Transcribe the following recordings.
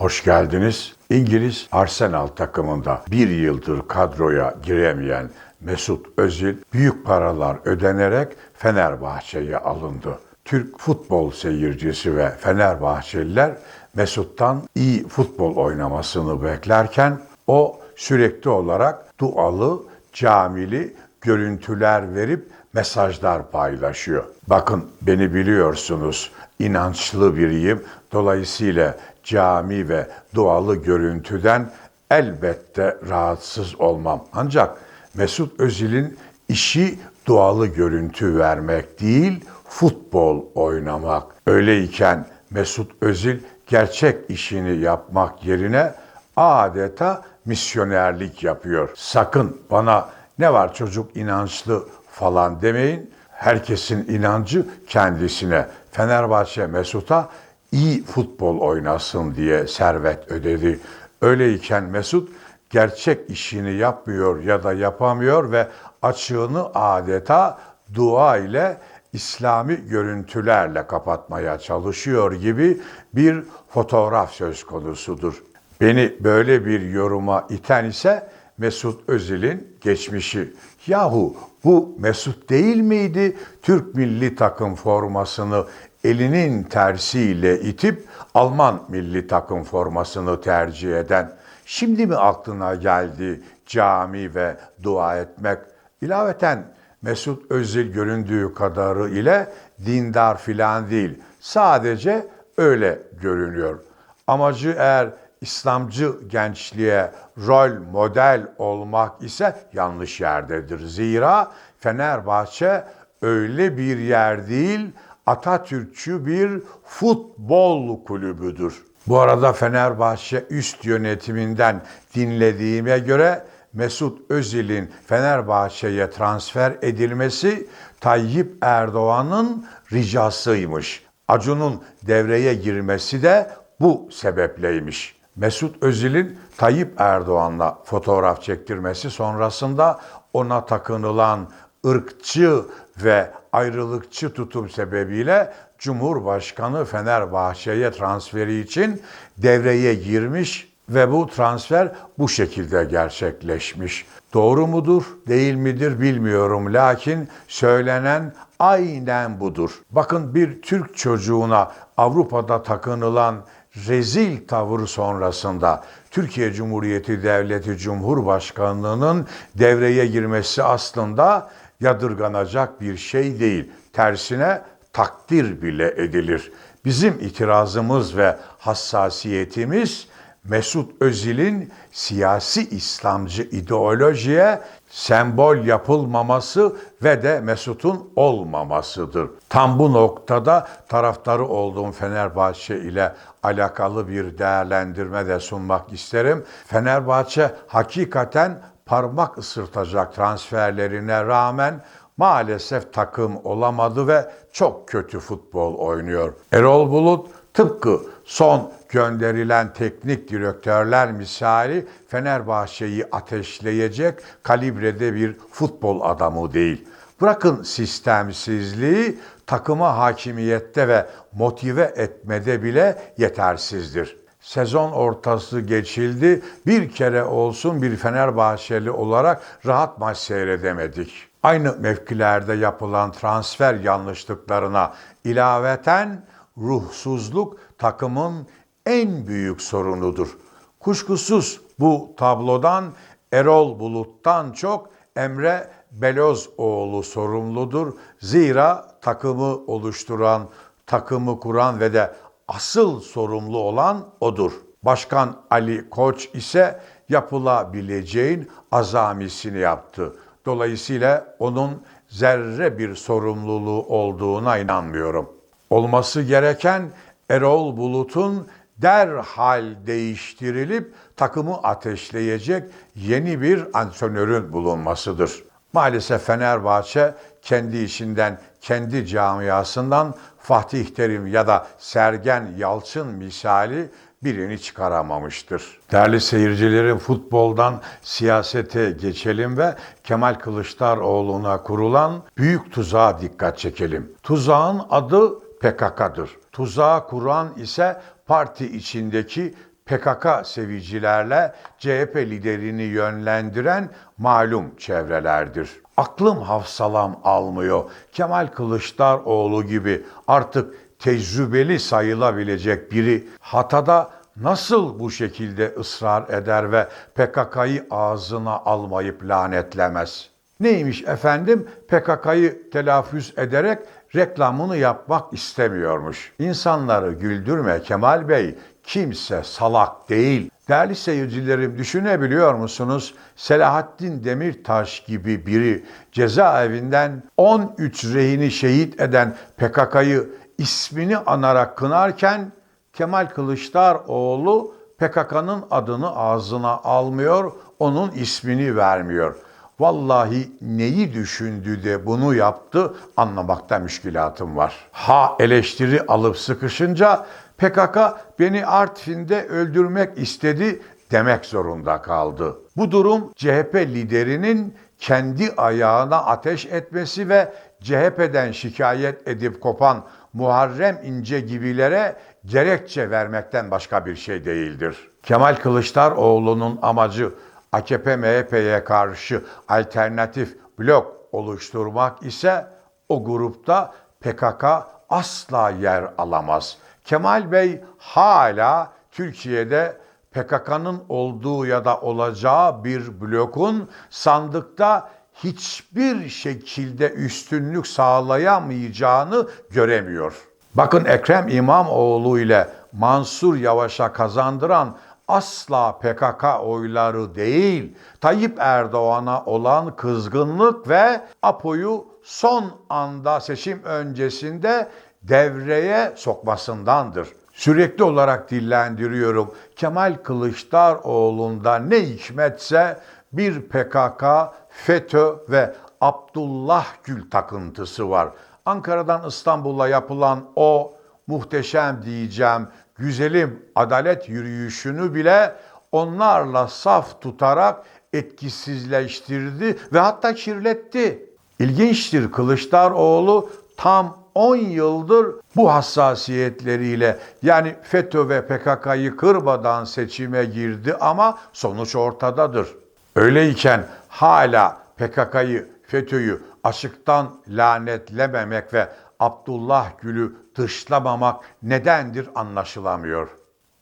Hoş geldiniz. İngiliz Arsenal takımında bir yıldır kadroya giremeyen Mesut Özil büyük paralar ödenerek Fenerbahçe'ye alındı. Türk futbol seyircisi ve Fenerbahçeliler Mesut'tan iyi futbol oynamasını beklerken o sürekli olarak dualı, camili görüntüler verip mesajlar paylaşıyor. Bakın beni biliyorsunuz, inançlı biriyim. Dolayısıyla cami ve dualı görüntüden elbette rahatsız olmam. Ancak Mesut Özil'in işi dualı görüntü vermek değil, futbol oynamak. Öyleyken Mesut Özil gerçek işini yapmak yerine adeta misyonerlik yapıyor. Sakın bana ne var çocuk inançlı falan demeyin. Herkesin inancı kendisine. Fenerbahçe Mesut'a iyi futbol oynasın diye servet ödedi. Öyleyken Mesut gerçek işini yapmıyor ya da yapamıyor ve açığını adeta dua ile İslami görüntülerle kapatmaya çalışıyor gibi bir fotoğraf söz konusudur. Beni böyle bir yoruma iten ise Mesut Özil'in geçmişi. Yahu bu Mesut değil miydi Türk milli takım formasını elinin tersiyle itip Alman milli takım formasını tercih eden? Şimdi mi aklına geldi cami ve dua etmek? İlaveten Mesut Özil göründüğü kadarı ile dindar filan değil. Sadece öyle görünüyor. Amacı eğer İslamcı gençliğe rol model olmak ise yanlış yerdedir. Zira Fenerbahçe öyle bir yer değil, Atatürkçü bir futbol kulübüdür. Bu arada Fenerbahçe üst yönetiminden dinlediğime göre Mesut Özil'in Fenerbahçe'ye transfer edilmesi Tayyip Erdoğan'ın ricasıymış. Acun'un devreye girmesi de bu sebepleymiş. Mesut Özil'in Tayyip Erdoğan'la fotoğraf çektirmesi sonrasında ona takınılan ırkçı ve ayrılıkçı tutum sebebiyle Cumhurbaşkanı Fenerbahçe'ye transferi için devreye girmiş ve bu transfer bu şekilde gerçekleşmiş. Doğru mudur, değil midir bilmiyorum. Lakin söylenen aynen budur. Bakın bir Türk çocuğuna Avrupa'da takınılan rezil tavır sonrasında Türkiye Cumhuriyeti Devleti Cumhurbaşkanlığının devreye girmesi aslında yadırganacak bir şey değil. Tersine takdir bile edilir. Bizim itirazımız ve hassasiyetimiz Mesut Özil'in siyasi İslamcı ideolojiye sembol yapılmaması ve de Mesut'un olmamasıdır. Tam bu noktada taraftarı olduğum Fenerbahçe ile alakalı bir değerlendirme de sunmak isterim. Fenerbahçe hakikaten parmak ısırtacak transferlerine rağmen maalesef takım olamadı ve çok kötü futbol oynuyor. Erol Bulut tıpkı son gönderilen teknik direktörler misali Fenerbahçe'yi ateşleyecek kalibrede bir futbol adamı değil. Bırakın sistemsizliği takıma hakimiyette ve motive etmede bile yetersizdir. Sezon ortası geçildi. Bir kere olsun bir Fenerbahçeli olarak rahat maç seyredemedik. Aynı mevkilerde yapılan transfer yanlışlıklarına ilaveten ruhsuzluk takımın en büyük sorunudur. Kuşkusuz bu tablodan Erol Bulut'tan çok Emre Belozoğlu sorumludur. Zira takımı oluşturan, takımı kuran ve de asıl sorumlu olan odur. Başkan Ali Koç ise yapılabileceğin azamisini yaptı. Dolayısıyla onun zerre bir sorumluluğu olduğuna inanmıyorum. Olması gereken Erol Bulut'un derhal değiştirilip takımı ateşleyecek yeni bir antrenörün bulunmasıdır. Maalesef Fenerbahçe kendi içinden, kendi camiasından Fatih Terim ya da Sergen Yalçın misali birini çıkaramamıştır. Değerli seyircilerim futboldan siyasete geçelim ve Kemal Kılıçdaroğlu'na kurulan büyük tuzağa dikkat çekelim. Tuzağın adı PKK'dır. Tuzağı kuran ise parti içindeki PKK sevicilerle CHP liderini yönlendiren malum çevrelerdir. Aklım hafsalam almıyor. Kemal Kılıçdaroğlu gibi artık tecrübeli sayılabilecek biri hatada nasıl bu şekilde ısrar eder ve PKK'yı ağzına almayıp lanetlemez? Neymiş efendim? PKK'yı telaffuz ederek reklamını yapmak istemiyormuş. İnsanları güldürme Kemal Bey. Kimse salak değil. Değerli seyircilerim düşünebiliyor musunuz? Selahattin Demirtaş gibi biri cezaevinden 13 rehini şehit eden PKK'yı ismini anarak kınarken Kemal Kılıçdaroğlu PKK'nın adını ağzına almıyor, onun ismini vermiyor. Vallahi neyi düşündü de bunu yaptı anlamakta müşkilatım var. Ha eleştiri alıp sıkışınca PKK beni Artvin'de öldürmek istedi demek zorunda kaldı. Bu durum CHP liderinin kendi ayağına ateş etmesi ve CHP'den şikayet edip kopan Muharrem İnce gibilere gerekçe vermekten başka bir şey değildir. Kemal Kılıçdaroğlu'nun amacı AKP MHP'ye karşı alternatif blok oluşturmak ise o grupta PKK asla yer alamaz. Kemal Bey hala Türkiye'de PKK'nın olduğu ya da olacağı bir blokun sandıkta hiçbir şekilde üstünlük sağlayamayacağını göremiyor. Bakın Ekrem İmamoğlu ile Mansur Yavaş'a kazandıran asla PKK oyları değil, Tayyip Erdoğan'a olan kızgınlık ve APO'yu son anda seçim öncesinde devreye sokmasındandır. Sürekli olarak dillendiriyorum. Kemal Kılıçdaroğlu'nda ne hikmetse bir PKK, FETÖ ve Abdullah Gül takıntısı var. Ankara'dan İstanbul'a yapılan o muhteşem diyeceğim güzelim adalet yürüyüşünü bile onlarla saf tutarak etkisizleştirdi ve hatta kirletti. İlginçtir Kılıçdaroğlu tam 10 yıldır bu hassasiyetleriyle yani FETÖ ve PKK'yı kırmadan seçime girdi ama sonuç ortadadır. Öyleyken hala PKK'yı, FETÖ'yü açıktan lanetlememek ve Abdullah Gül'ü dışlamamak nedendir anlaşılamıyor.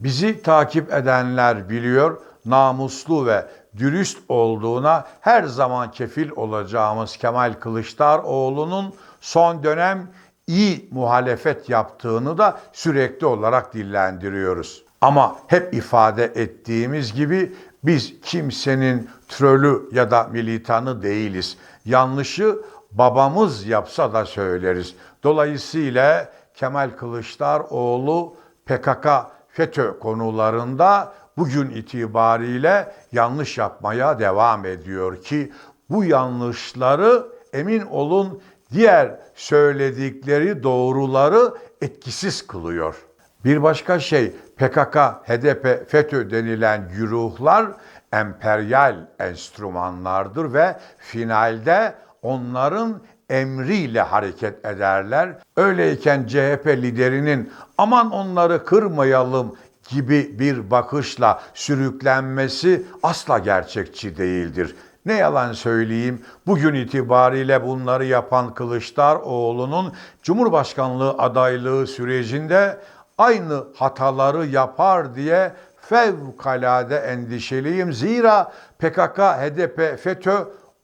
Bizi takip edenler biliyor, namuslu ve dürüst olduğuna her zaman kefil olacağımız Kemal Kılıçdaroğlu'nun son dönem iyi muhalefet yaptığını da sürekli olarak dillendiriyoruz. Ama hep ifade ettiğimiz gibi biz kimsenin trolü ya da militanı değiliz. Yanlışı babamız yapsa da söyleriz. Dolayısıyla Kemal Kılıçdaroğlu PKK FETÖ konularında bugün itibariyle yanlış yapmaya devam ediyor ki bu yanlışları emin olun diğer söyledikleri doğruları etkisiz kılıyor. Bir başka şey PKK, HDP, FETÖ denilen güruhlar emperyal enstrümanlardır ve finalde onların emriyle hareket ederler. Öyleyken CHP liderinin aman onları kırmayalım gibi bir bakışla sürüklenmesi asla gerçekçi değildir. Ne yalan söyleyeyim, bugün itibariyle bunları yapan Kılıçdaroğlu'nun Cumhurbaşkanlığı adaylığı sürecinde aynı hataları yapar diye fevkalade endişeliyim. Zira PKK, HDP, FETÖ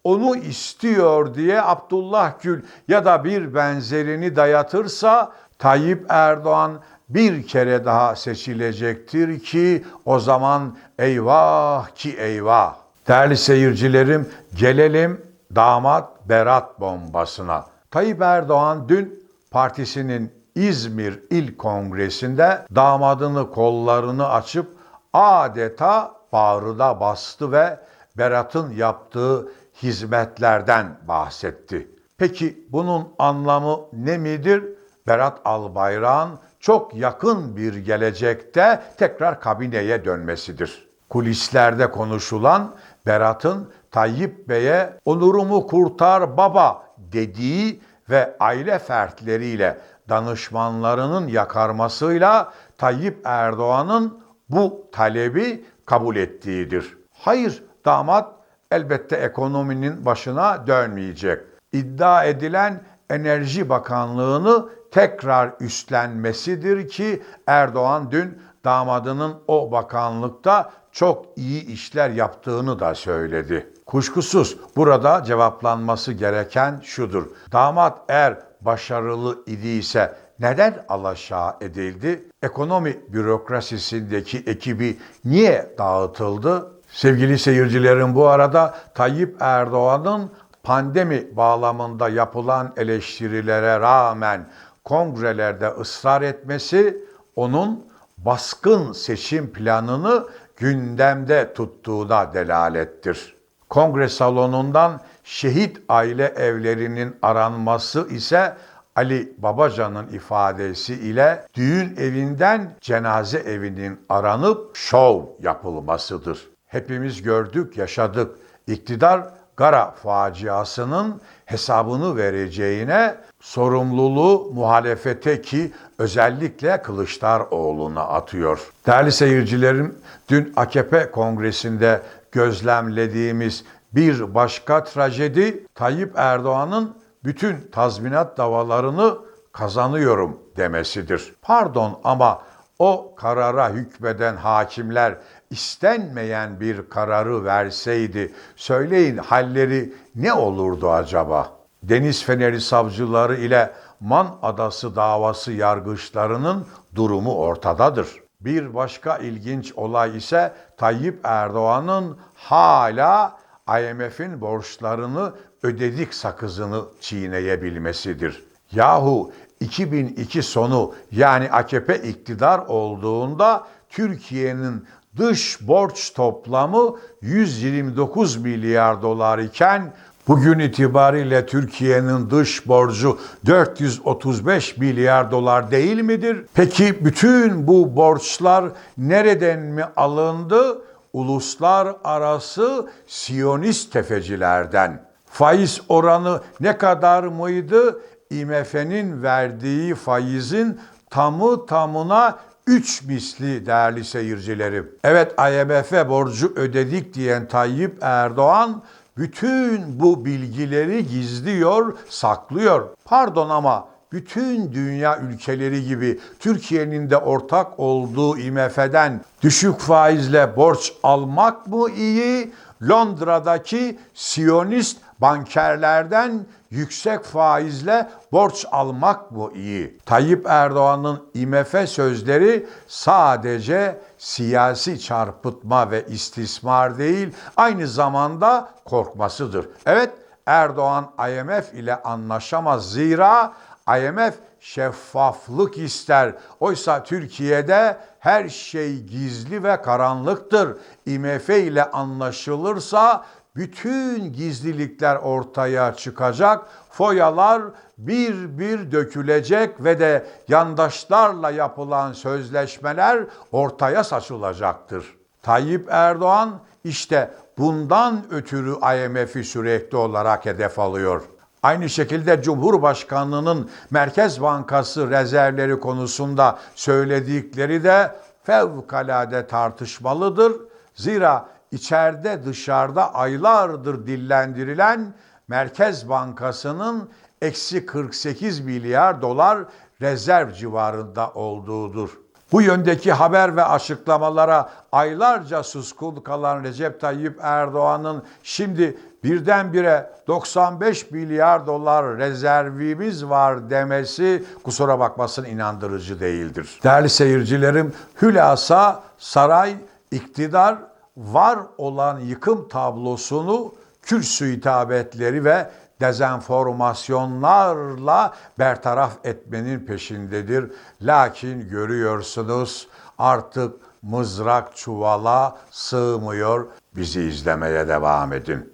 onu istiyor diye Abdullah Gül ya da bir benzerini dayatırsa Tayyip Erdoğan bir kere daha seçilecektir ki o zaman eyvah ki eyvah. Değerli seyircilerim gelelim damat Berat bombasına. Tayyip Erdoğan dün partisinin İzmir İl Kongresi'nde damadını kollarını açıp adeta bağrıda bastı ve Berat'ın yaptığı hizmetlerden bahsetti. Peki bunun anlamı ne midir? Berat Albayrak'ın çok yakın bir gelecekte tekrar kabineye dönmesidir. Kulislerde konuşulan Berat'ın Tayyip Bey'e onurumu kurtar baba dediği ve aile fertleriyle danışmanlarının yakarmasıyla Tayyip Erdoğan'ın bu talebi kabul ettiğidir. Hayır, damat elbette ekonominin başına dönmeyecek. İddia edilen Enerji Bakanlığını tekrar üstlenmesidir ki Erdoğan dün damadının o bakanlıkta çok iyi işler yaptığını da söyledi. Kuşkusuz burada cevaplanması gereken şudur. Damat eğer başarılı idiyse neden alaşağı edildi? Ekonomi bürokrasisindeki ekibi niye dağıtıldı? Sevgili seyircilerim bu arada Tayyip Erdoğan'ın pandemi bağlamında yapılan eleştirilere rağmen kongrelerde ısrar etmesi onun baskın seçim planını gündemde tuttuğuna delalettir. Kongre salonundan şehit aile evlerinin aranması ise Ali Babacan'ın ifadesi ile düğün evinden cenaze evinin aranıp şov yapılmasıdır. Hepimiz gördük, yaşadık. İktidar Gara faciasının hesabını vereceğine sorumluluğu muhalefete ki özellikle Kılıçdaroğlu'na atıyor. Değerli seyircilerim, dün AKP kongresinde gözlemlediğimiz bir başka trajedi Tayyip Erdoğan'ın bütün tazminat davalarını kazanıyorum demesidir. Pardon ama o karara hükmeden hakimler istenmeyen bir kararı verseydi söyleyin halleri ne olurdu acaba? Deniz Feneri savcıları ile Man Adası davası yargıçlarının durumu ortadadır. Bir başka ilginç olay ise Tayyip Erdoğan'ın hala IMF'in borçlarını ödedik sakızını çiğneyebilmesidir. Yahu 2002 sonu yani AKP iktidar olduğunda Türkiye'nin dış borç toplamı 129 milyar dolar iken bugün itibariyle Türkiye'nin dış borcu 435 milyar dolar değil midir? Peki bütün bu borçlar nereden mi alındı? Uluslararası Siyonist tefecilerden. Faiz oranı ne kadar mıydı? IMF'nin verdiği faizin tamı tamına 3 misli değerli seyircilerim. Evet IMF'e borcu ödedik diyen Tayyip Erdoğan bütün bu bilgileri gizliyor, saklıyor. Pardon ama bütün dünya ülkeleri gibi Türkiye'nin de ortak olduğu IMF'den düşük faizle borç almak mı iyi? Londra'daki Siyonist bankerlerden yüksek faizle borç almak mı iyi? Tayyip Erdoğan'ın IMF sözleri sadece siyasi çarpıtma ve istismar değil, aynı zamanda korkmasıdır. Evet, Erdoğan IMF ile anlaşamaz zira IMF şeffaflık ister. Oysa Türkiye'de her şey gizli ve karanlıktır. IMF ile anlaşılırsa bütün gizlilikler ortaya çıkacak, foyalar bir bir dökülecek ve de yandaşlarla yapılan sözleşmeler ortaya saçılacaktır. Tayyip Erdoğan işte bundan ötürü IMF'i sürekli olarak hedef alıyor. Aynı şekilde Cumhurbaşkanlığının Merkez Bankası rezervleri konusunda söyledikleri de fevkalade tartışmalıdır. Zira içeride dışarıda aylardır dillendirilen Merkez Bankası'nın eksi 48 milyar dolar rezerv civarında olduğudur. Bu yöndeki haber ve açıklamalara aylarca suskun kalan Recep Tayyip Erdoğan'ın şimdi birdenbire 95 milyar dolar rezervimiz var demesi kusura bakmasın inandırıcı değildir. Değerli seyircilerim, hülasa saray, iktidar var olan yıkım tablosunu kürsü hitabetleri ve dezenformasyonlarla bertaraf etmenin peşindedir. Lakin görüyorsunuz artık mızrak çuvala sığmıyor. Bizi izlemeye devam edin.